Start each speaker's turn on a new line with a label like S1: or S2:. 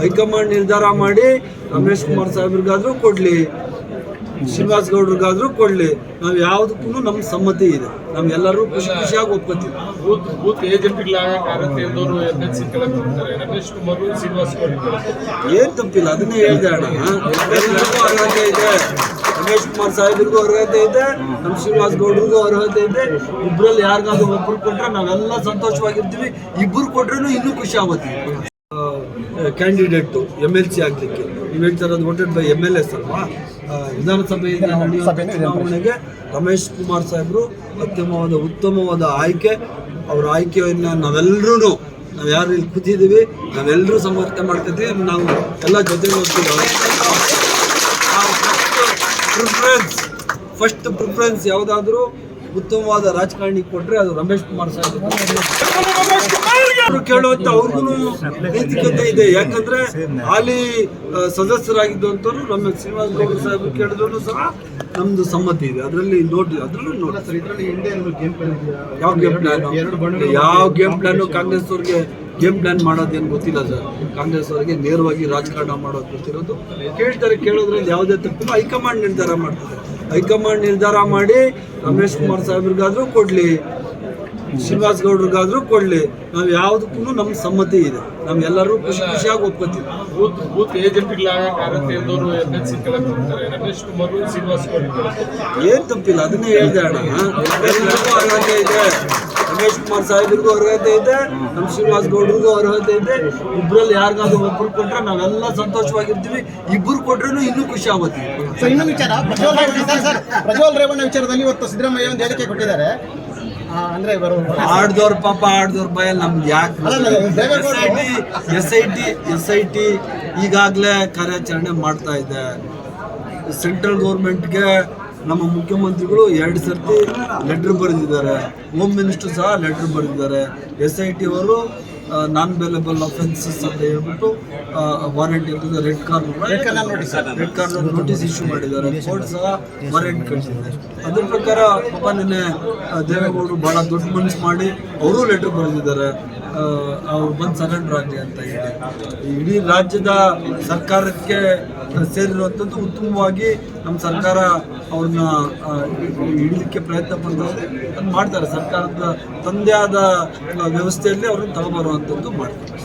S1: High command ನಿರ್ಧಾರ ಮಾಡಿ ರಮೇಶ್ ಕುಮಾರ್ ಸಾಹೇಬ್ರಿಗಾದ್ರೂ ಕೊಡ್ಲಿ ಶ್ರೀನಿವಾಸ್ ಗೌಡ್ರಿಗಾದ್ರೂ ಕೊಡ್ಲಿ. ನಾವು ಯಾವುದಕ್ಕೂ ನಮ್ಮ ಸಮ್ಮತಿ ಇದೆ. ನಮ್ಗೆಲ್ಲರೂ ಖುಷಿ ಖುಷಿಯಾಗಿ ಒಪ್ಕೋತೀವಿ.
S2: ಬೂತ್ ಬೂತ್ ಗೌಡ
S1: ಏನ್ ತಪ್ಪಿಲ್ಲ ಅದನ್ನೇ ಹೇಳ್ದೆ ಅಣ್ಣ. ಎಲ್ಲರಿಗೂ ಅರ್ಹತೆ ಇದೆ. ರಮೇಶ್ ಕುಮಾರ್ ಸಾಹೇಬ್ರಿಗೂ ಅರ್ಹತೆ ಇದೆ. ನಮ್ಮ ಶ್ರೀನಿವಾಸ್ ಗೌಡ್ರಿಗೂ ಅರ್ಹತೆ ಇದೆ. ಇಬ್ಬರಲ್ಲಿ ಯಾರಿಗಾದ್ರೂ ಒಬ್ರು ಕೊಟ್ರೆ ನಾವೆಲ್ಲ ಸಂತೋಷವಾಗಿರ್ತೀವಿ. ಇಬ್ಬರು ಕೊಟ್ರೂ ಇನ್ನೂ ಖುಷಿ ಆಗುತ್ತೆ. ಕ್ಯಾಂಡಿಡೇಟ್ ಎಂ ಎಲ್ ಸಿ ಆಗಲಿಕ್ಕೆ. ನೀವು ಹೇಳ್ತಾ ಇರೋದು voted by M L S ಅಲ್ವಾ? ವಿಧಾನಸಭೆಯಿಂದ ನಡೆಯುವ ಚುನಾವಣೆಗೆ ರಮೇಶ್ ಕುಮಾರ್ ಸಾಹೇಬರು ಅತ್ಯುತ್ತಮವಾದ ಉತ್ತಮವಾದ ಆಯ್ಕೆ ಅವರ ಆಯ್ಕೆಯನ್ನು ನಾವೆಲ್ಲರೂ ನಾವು ಯಾರು ಇಲ್ಲಿ ಕೂತಿದ್ದೀವಿ ನಾವೆಲ್ಲರೂ ಸಮರ್ಥನೆ ಮಾಡ್ಕೊತೀವಿ ನಾವು ಎಲ್ಲ ಜೊತೆಗೆ ಹೋಗ್ತೀವಿ ಪ್ರಿಫರೆನ್ಸ್ ಫಸ್ಟ್ ಪ್ರಿಫರೆನ್ಸ್ ಯಾವುದಾದ್ರೂ ಉತ್ತಮವಾದ ರಾಜಕಾರಣಿ ಕೊಟ್ಟರೆ ಅದು ರಮೇಶ್ ಕುಮಾರ್ ಸಾಹೇಬ್ ಕೇಳುವಂತ ಅವ್ರಿಗೂ ನೈತಿಕತೆ ಇದೆ. ಯಾಕಂದ್ರೆ ಹಾಲಿ ಆ, ನಮ್ಮ ಶ್ರೀನಿವಾಸ ಶ್ರೀನಿವಾಸ್ ಗೌಡ ಸಾಹೇಬ್ ಕೇಳಿದ್ರು ಸಹ ನಮ್ದು ಸಮ್ಮತಿ ಇದೆ. ಅದರಲ್ಲಿ ನೋಡಿ ಅದರಲ್ಲೂ ನೋಡಿ ಯಾವ ಗೇಮ್ ಪ್ಲಾನ್ ಯಾವ ಗೇಮ್ ಪ್ಲಾನ್ ಕಾಂಗ್ರೆಸ್ ಅವ್ರಿಗೆ ಗೇಮ್ ಪ್ಲಾನ್ ಮಾಡೋದೇನು ಗೊತ್ತಿಲ್ಲ ಸರ್. ಕಾಂಗ್ರೆಸ್ ಅವರಿಗೆ ನೇರವಾಗಿ ರಾಜಕಾರಣ ಮಾಡೋದು ಗೊತ್ತಿರೋದು. ಕೇಳ್ತಾರೆ ಕೇಳೋದ್ರಲ್ಲಿ ಯಾವುದೇ ತಪ್ಪು ಹೈಕಮಾಂಡ್ ನಿರ್ಧಾರ ಮಾಡ್ತಾರೆ. ಹೈಕಮಾಂಡ್ ನಿರ್ಧಾರ ಮಾಡಿ ರಮೇಶ್ ಕುಮಾರ್ ಸಾಹೇಬ್ರಿಗಾದ್ರೂ ಕೊಡ್ಲಿ. ಶ್ರೀನಿವಾಸ್ ಗೌಡ್ರಿಗಾದ್ರೂ ಕೊಡಲಿ. ನಾವು ಯಾವುದಕ್ಕೂ ನಮ್ಮ ಸಮ್ಮತಿ ಇದೆ. ನಮ್ಗೆಲ್ಲರೂ ಖುಷಿ ಖುಷಿಯಾಗಿ ಒಪ್ಕೋತೀವಿ.
S2: ಬೂತ್ ಬೂತ್ ಎಂದವರು ಸಿ ರಮೇಶ್ ಕುಮಾರ್ ಶ್ರೀನಿವಾಸ್
S1: ಏನ್ ತಪ್ಪಿಲ್ಲ ಅದನ್ನೇ ಹೇಳಿದೆ ಅಣ್ಣ. ಎಲ್ಲರಿಗೂ ಅರ್ಹತೆ ಇದೆ. ರಮೇಶ್ ಕುಮಾರ್ ಸಾಹೇಬ್ರಿಗೂ ಅರ್ಹತೆ ಇದೆ. ನಮ್ ಶ್ರೀನಿವಾಸ್ ಗೌಡ್ರಿಗೂ ಅರ್ಹತೆ ಇದೆ. ಇಬ್ಬರಲ್ಲಿ ಯಾರಿಗಾದ್ರೂ ಒಬ್ರು ಕೊಟ್ರೆ ನಾವೆಲ್ಲ ಸಂತೋಷವಾಗಿರ್ತೀವಿ. ಇಬ್ಬರು ಕೊಟ್ರೂ ಇನ್ನೂ ಖುಷಿ ಆಗುತ್ತೆ.
S3: ಇನ್ನೊಂದು ವಿಚಾರ. ಪ್ರಜ್ವಲ್ ರೇವಣ್ಣ ವಿಚಾರದಲ್ಲಿ ಇವತ್ತು ಸಿದ್ದರಾಮಯ್ಯ ಒಂದು ಹೇಳಿಕೆ ಕೊಟ್ಟಿದ್ದಾರೆ. ಅಂದ್ರೆ
S1: ಆಡ್ದವ್ರ ಪಾಪ ಆಡ್ದವ್ರ ಭಯ ನಮ್ಗೆ ಯಾಕೆ S I T S I T ಈಗಾಗಲೇ ಕಾರ್ಯಾಚರಣೆ ಮಾಡ್ತಾ ಇದೆ. ಸೆಂಟ್ರಲ್ ಗೌರ್ಮೆಂಟ್ಗೆ ನಮ್ಮ ಮುಖ್ಯಮಂತ್ರಿಗಳು ಎರಡು ಸರ್ತಿ ಲೆಟ್ರ್ ಬರೆದಿದ್ದಾರೆ. ಹೋಮ್ ಮಿನಿಸ್ಟರ್ ಸಹ ಲೆಟ್ರ್ ಬರೆದಿದ್ದಾರೆ. ಎಸ್ ಐ ಟಿ ಅವರು ನಾನ್ ಬೇಲೆಬಲ್ ಅಫೆನ್ಸಸ್ ಅಂತ ಹೇಳ್ಬಿಟ್ಟು ವಾರೆಂಟ್ ಇರ್ತದೆ red
S3: card
S1: red card notice issue ಮಾಡಿದ್ದಾರೆ. ಕೋರ್ಟ್ ಸಹ ವಾರೆಂಟ್ ಕಳಿಸಿದೆ ಅದ್ರ ಪ್ರಕಾರ ಪಾಪ ನಿನ್ನೆ ದೇವೇಗೌಡರು ಬಹಳ ದೊಡ್ಡ ಮನಸ್ಸು ಮಾಡಿ ಅವರು ಲೆಟರ್ ಬರೆದಿದ್ದಾರೆ. ಅವ್ರು ಬಂದು ಸರೆಂಡರ್ ರಾಜ್ಯ ಅಂತ ಇದೆ ಇಡೀ ರಾಜ್ಯದ ಸರ್ಕಾರಕ್ಕೆ ಸೇರಿರುವಂಥದ್ದು ಉತ್ತಮವಾಗಿ ನಮ್ಮ ಸರ್ಕಾರ ಅವ್ರನ್ನ ಆ, ಪ್ರಯತ್ನ ಪಡ್ತಾರೆ ಅದು ಮಾಡ್ತಾರೆ. ಸರ್ಕಾರದ ತಂದೆ ಆದ ವ್ಯವಸ್ಥೆಯಲ್ಲಿ ಅವ್ರನ್ನ ತಗೊಬರುವಂಥದ್ದು ಮಾಡ್ತಾರೆ.